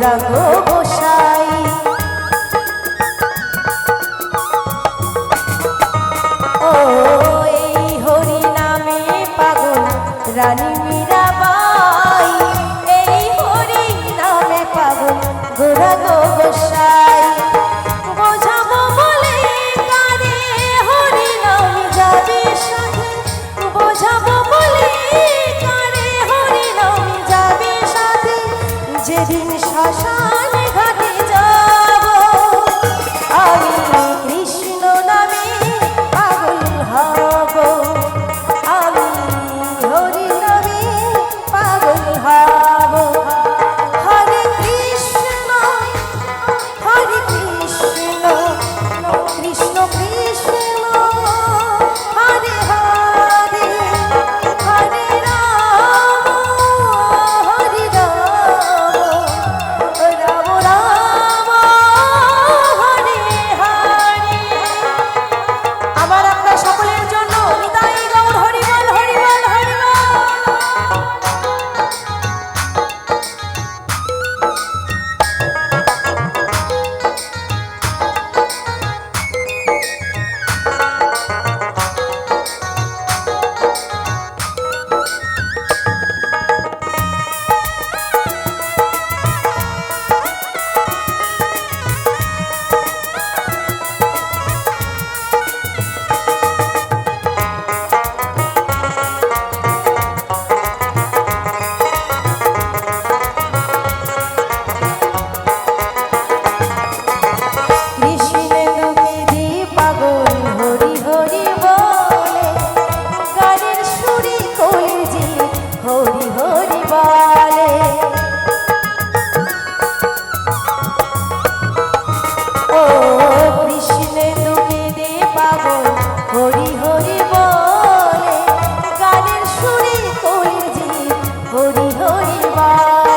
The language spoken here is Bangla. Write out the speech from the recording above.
গোরা গো গোসাই। ও এই হরি নামে পাগল রানী মীরাবাই। এই হরি নামে পাগল গোরা গোসাই। শ্মশান ঘাটে যাব। আমি 这个鱼